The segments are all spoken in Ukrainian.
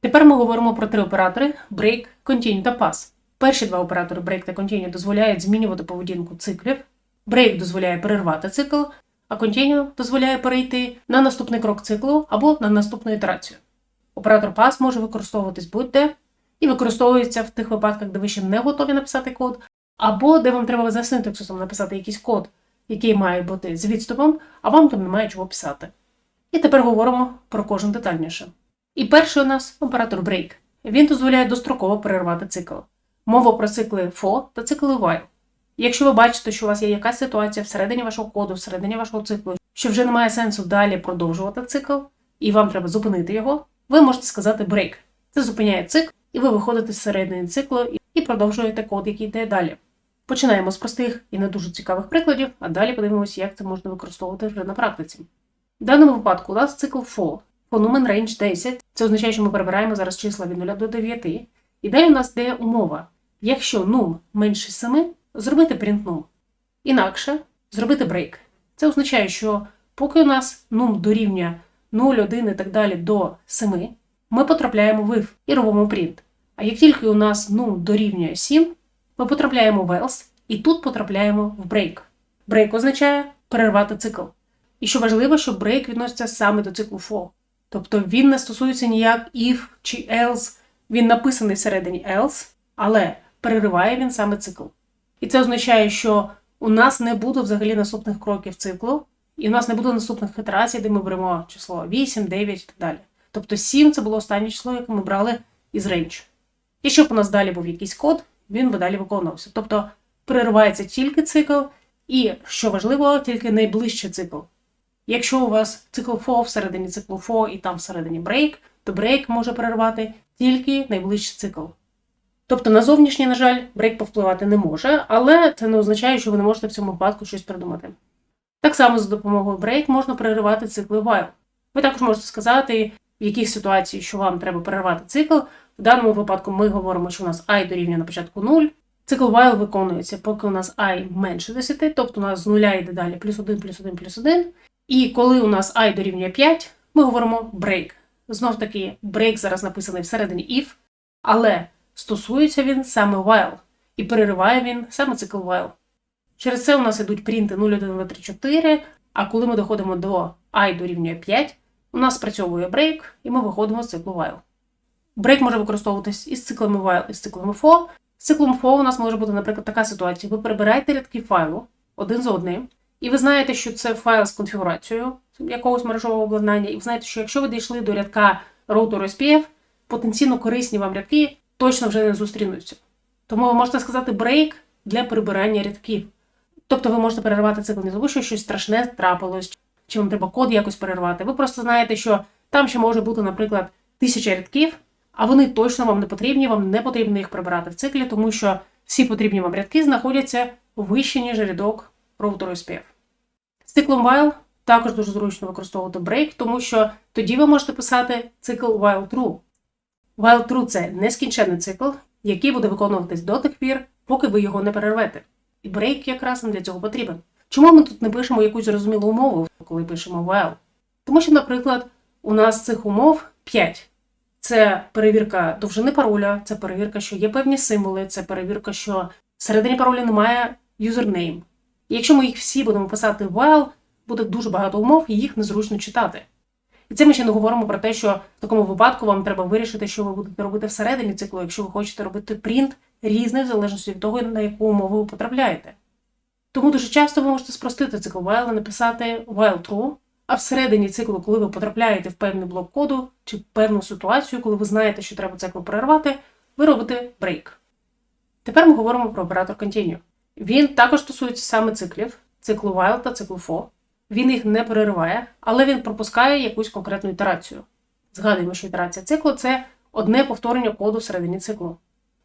Тепер ми говоримо про три оператори: break, continue та pass. Перші два оператори break та continue дозволяють змінювати поведінку циклів. Break дозволяє перервати цикл, а continue дозволяє перейти на наступний крок циклу або на наступну ітерацію. Оператор pass може використовуватись будь-де і використовується в тих випадках, де ви ще не готові написати код, або де вам треба за синтаксисом написати якийсь код, який має бути з відступом, а вам там немає чого писати. І тепер говоримо про кожен детальніше. І перший у нас оператор break. Він дозволяє достроково перервати цикл. Мова про цикли for та цикли while. Якщо ви бачите, що у вас є якась ситуація всередині вашого коду, всередині вашого циклу, що вже немає сенсу далі продовжувати цикл, і вам треба зупинити його, ви можете сказати break. Це зупиняє цикл, і ви виходите з середини циклу і продовжуєте код, який йде далі. Починаємо з простих і не дуже цікавих прикладів, а далі подивимося, як це можна використовувати вже на практиці. В даному випадку у нас цикл for, фономен range 10. Це означає, що ми перебираємо зараз числа від 0 до 9. І далі у нас де умова. Якщо num менше 7, зробити print num. Інакше зробити break. Це означає, що поки у нас num дорівнює 0, 1 і так далі до 7, ми потрапляємо в if і робимо print. А як тільки у нас num дорівнює 7, ми потрапляємо в else і тут потрапляємо в break. Break означає перервати цикл. І що важливо, що break відноситься саме до циклу for. Тобто він не стосується ніяк if чи else, він написаний всередині else, але перериває він саме цикл. І це означає, що у нас не буде взагалі наступних кроків циклу, і у нас не буде наступних ітерацій, де ми беремо число 8, 9 і так далі. Тобто 7 це було останнє число, яке ми брали із range. І щоб у нас далі був якийсь код, він би далі виконувався. Тобто переривається тільки цикл, і, що важливо, тільки найближчий цикл. Якщо у вас цикл for всередині циклу for і там всередині break, то break може перервати тільки найближчий цикл. Тобто на зовнішній, на жаль, брейк повпливати не може, але це не означає, що ви не можете в цьому випадку щось придумати. Так само за допомогою break можна переривати цикли while. Ви також можете сказати, в яких ситуації, що вам треба перервати цикл. В даному випадку ми говоримо, що у нас і дорівнює на початку 0. Цикл while виконується, поки у нас і менше 10, тобто у нас з нуля йде далі плюс 1, плюс 1, плюс 1. І коли у нас і дорівнює 5, ми говоримо break. Знов таки, break зараз написаний всередині if, але стосується він саме while, і перериває він саме цикл while. Через це у нас ідуть принти 0, 1, 2, 3, 4, а коли ми доходимо до і дорівнює 5, у нас спрацьовує break, і ми виходимо з циклу while. Break може використовуватись із циклами while, і з циклами for. З циклом for у нас може бути, наприклад, така ситуація. Ви перебираєте рядки файлу один за одним, і ви знаєте, що це файл з конфігурацією якогось мережового обладнання, і ви знаєте, що якщо ви дійшли до рядка роутеру SPF, потенційно корисні вам рядки точно вже не зустрінуться. Тому ви можете сказати break для прибирання рядків. Тобто ви можете перервати цикл не тому, що щось страшне трапилось, чи вам треба код якось перервати. Ви просто знаєте, що там ще може бути, наприклад, тисяча рядків, а вони точно вам не потрібні, вам не потрібно їх прибирати в циклі, тому що всі потрібні вам рядки знаходяться вище, ніж рядок роутеру SPF. З циклом while також дуже зручно використовувати break, тому що тоді ви можете писати цикл while true. While true – це нескінченний цикл, який буде виконуватись до тих пір, поки ви його не перервете. І break якраз нам для цього потрібен. Чому ми тут не пишемо якусь зрозумілу умову, коли пишемо while? Тому що, наприклад, у нас цих умов 5. Це перевірка довжини пароля, це перевірка, що є певні символи, це перевірка, що всередині пароля немає username. І якщо ми їх всі будемо писати while, буде дуже багато умов і їх незручно читати. І це ми ще не говоримо про те, що в такому випадку вам треба вирішити, що ви будете робити всередині циклу, якщо ви хочете робити принт різний, в залежності від того, на яку умову ви потрапляєте. Тому дуже часто ви можете спростити цикл while написати while true, а всередині циклу, коли ви потрапляєте в певний блок коду чи певну ситуацію, коли ви знаєте, що треба цикл перервати, ви робите break. Тепер ми говоримо про оператор continue. Він також стосується саме циклів, циклу while та циклу for. Він їх не перериває, але він пропускає якусь конкретну ітерацію. Згадуємо, що ітерація циклу це одне повторення коду всередині циклу.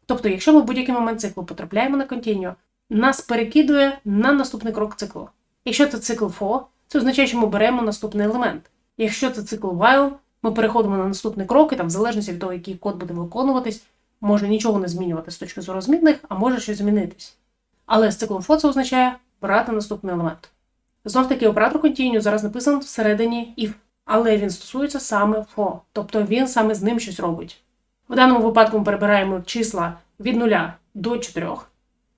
Тобто, якщо ми в будь-який момент циклу потрапляємо на continue, нас перекидує на наступний крок циклу. Якщо це цикл for, це означає, що ми беремо наступний елемент. Якщо це цикл while, ми переходимо на наступний крок, і там, в залежності від того, який код буде виконуватись, може нічого не змінювати з точки зору змінних, а може щось змінитись. Але з циклом for це означає брати наступний елемент. Знов таки, оператор continue зараз написаний всередині if. але він стосується саме for, тобто він саме з ним щось робить. В даному випадку ми перебираємо числа від 0 до 4.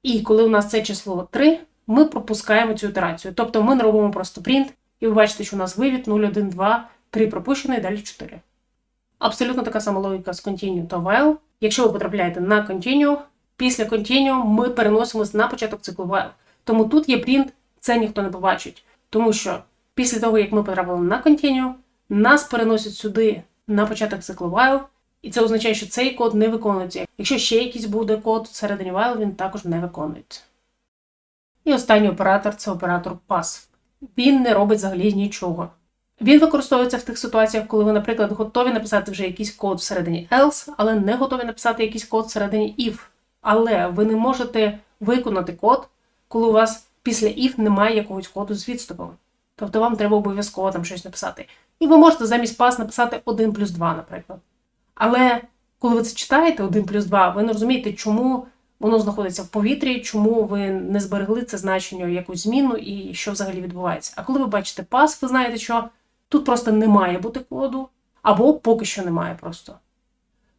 І коли у нас це число 3, ми пропускаємо цю ітерацію. Тобто ми не робимо просто print, і ви бачите, що у нас вивід 0, 1, 2, 3 пропущено і далі 4. Абсолютно така сама логіка з continue та while. Якщо ви потрапляєте на continue, після continue ми переносимось на початок циклу while. Тому тут є print, це ніхто не побачить. Тому що після того, як ми потрапили на continue, нас переносять сюди на початок циклу while, і це означає, що цей код не виконується. Якщо ще якийсь буде код всередині while, він також не виконується. І останній оператор це оператор pass. Він не робить взагалі нічого. Він використовується в тих ситуаціях, коли ви, наприклад, готові написати вже якийсь код всередині else, але не готові написати якийсь код всередині if. Але ви не можете виконати код, коли у вас після if немає якогось коду з відступом. Тобто вам треба обов'язково там щось написати. І ви можете замість pass написати 1 плюс 2, наприклад. Але коли ви це читаєте 1 плюс 2, ви не розумієте, чому воно знаходиться в повітрі, чому ви не зберегли це значення, якусь зміну і що взагалі відбувається. А коли ви бачите пас, ви знаєте, що тут просто не має бути коду, або поки що немає просто.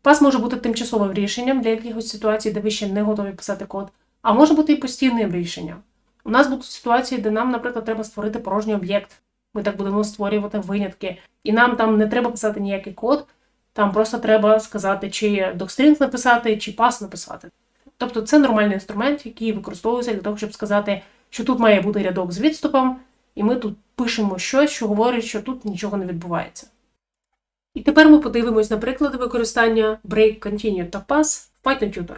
Пас може бути тимчасовим рішенням для якихось ситуацій, де ви ще не готові писати код, а може бути і постійним рішенням. У нас будуть ситуації, де нам, наприклад, треба створити порожній об'єкт. Ми так будемо створювати винятки, і нам там не треба писати ніякий код, там просто треба сказати, чи докстрінг написати, чи пас написати. Тобто це нормальний інструмент, який використовується для того, щоб сказати, що тут має бути рядок з відступом, і ми тут пишемо щось, що говорить, що тут нічого не відбувається. І тепер ми подивимось на приклади використання break, continue та pass в Python Tutor.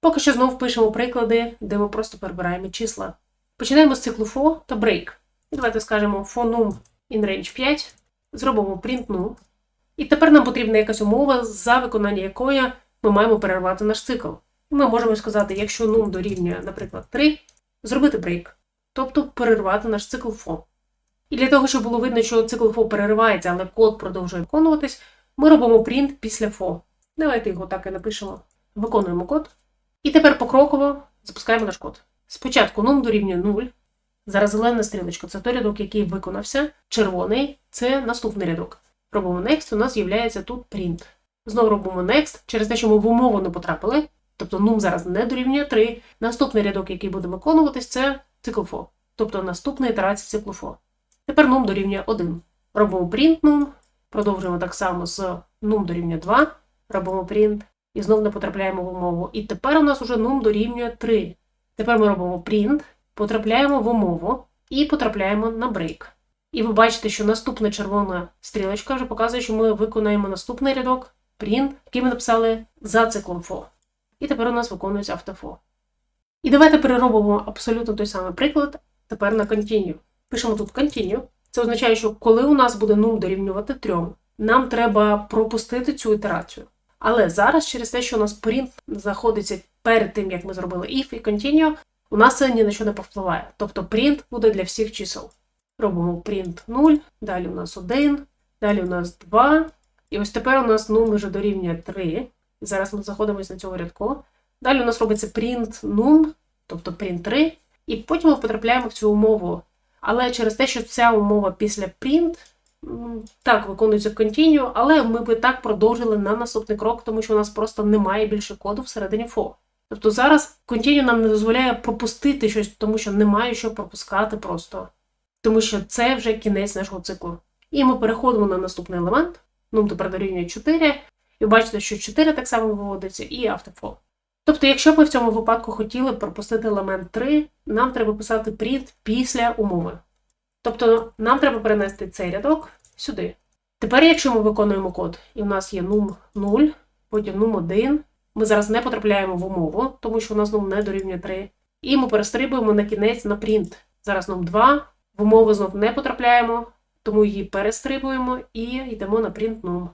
Поки що знову пишемо приклади, де ми просто перебираємо числа. Починаємо з циклу for та break. Давайте скажемо for num in range 5, зробимо print num. І тепер нам потрібна якась умова, за виконання якої ми маємо перервати наш цикл. Ми можемо сказати, якщо num дорівнює, наприклад, 3, зробити break, тобто перервати наш цикл for. І для того, щоб було видно, що цикл for переривається, але код продовжує виконуватись, ми робимо print після for. Давайте його так і напишемо. Виконуємо код. І тепер покроково запускаємо наш код. Спочатку num дорівнює 0. Зараз зелена стрілочка це той рядок, який виконався. Червоний це наступний рядок. Робимо next, у нас з'являється тут print. Знову робимо next, через те, що ми в умову не потрапили. Тобто num зараз не дорівнює 3. Наступний рядок, який буде виконуватись, це цикл for. Тобто наступна ітерація циклу for. Тепер num дорівнює 1. Робимо print num, продовжуємо так само з num дорівнює 2, робимо print і знову не потрапляємо в умову. І тепер у нас уже num дорівнює 3. Тепер ми робимо print, потрапляємо в умову і потрапляємо на break. І ви бачите, що наступна червона стрілочка вже показує, що ми виконаємо наступний рядок print, який ми написали за циклом for. І тепер у нас виконується автофо. І давайте переробимо абсолютно той самий приклад тепер на continue. Пишемо тут continue. Це означає, що коли у нас буде num дорівнювати 3, нам треба пропустити цю ітерацію. Але зараз, через те, що у нас print знаходиться перед тим, як ми зробили if і continue, у нас це ні на що не повпливає. Тобто print буде для всіх чисел. Робимо print 0, далі у нас 1, далі у нас 2. І ось тепер у нас num вже дорівнює 3. І зараз ми знаходимося на цьому рядку. Далі у нас робиться print num, тобто print 3, і потім ми потрапляємо в цю умову. Але через те, що ця умова після print, так, виконується continue, але ми би так продовжили на наступний крок, тому що у нас просто немає більше коду всередині for. Тобто зараз continue нам не дозволяє пропустити щось, тому що немає що пропускати просто. Тому що це вже кінець нашого циклу. І ми переходимо на наступний елемент. Ну, тепер дорівнює 4. І бачите, що 4 так само виводиться, і автофол. Тобто, якщо ми в цьому випадку хотіли пропустити елемент 3, нам треба писати print після умови. Тобто, нам треба перенести цей рядок сюди. Тепер, якщо ми виконуємо код, і у нас є num 0, потім num 1, ми зараз не потрапляємо в умову, тому що у нас num не дорівнює 3. І ми перестрибуємо на кінець на print. Зараз num 2, в умову знов не потрапляємо, тому її перестрибуємо і йдемо на print num.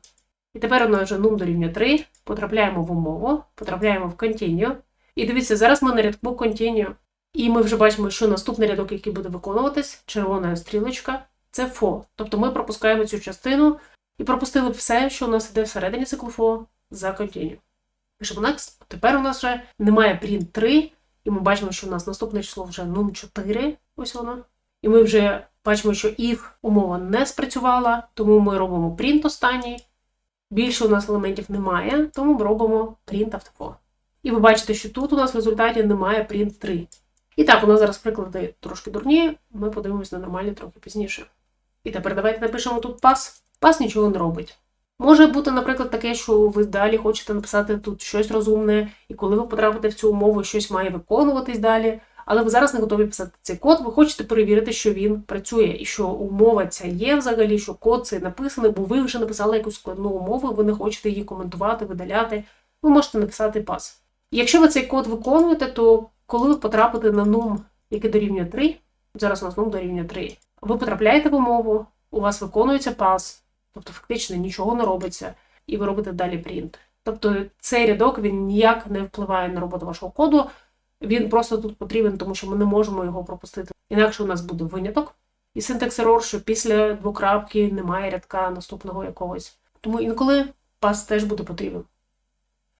І тепер у нас вже num дорівнює 3, потрапляємо в умову, потрапляємо в continue. І дивіться, зараз ми на рядку continue. І ми вже бачимо, що наступний рядок, який буде виконуватись, червона стрілочка, це for. Тобто ми пропускаємо цю частину і пропустили все, що у нас іде всередині циклу for, за continue. Пишемо next. Тепер у нас вже немає print 3, і ми бачимо, що у нас наступне число вже num 4, ось воно. І ми вже Бачимо, що if умова не спрацювала, тому ми робимо print останній. Більше у нас елементів немає, тому ми робимо print автофо. І ви бачите, що тут у нас в результаті немає print 3. І так, у нас зараз приклади трошки дурні, ми подивимось на нормальні трохи пізніше. І тепер давайте напишемо тут пас. Пас нічого не робить. Може бути, наприклад, таке, що ви далі хочете написати тут щось розумне, і коли ви потрапите в цю умову, щось має виконуватись далі. Але ви зараз не готові писати цей код, ви хочете перевірити, що він працює, і що умова ця є взагалі, що код цей написаний, бо ви вже написали якусь складну умову, ви не хочете її коментувати, видаляти. Ви можете написати пас. Якщо ви цей код виконуєте, то коли ви потрапите на нум, який дорівнює 3, зараз у нас нум дорівнює 3, ви потрапляєте в умову, у вас виконується пас, тобто фактично нічого не робиться, і ви робите далі print. Тобто цей рядок він ніяк не впливає на роботу вашого коду. Він просто тут потрібен, тому що ми не можемо його пропустити. Інакше у нас буде виняток і синтекс error, що після двокрапки немає рядка наступного якогось. Тому інколи пас теж буде потрібен.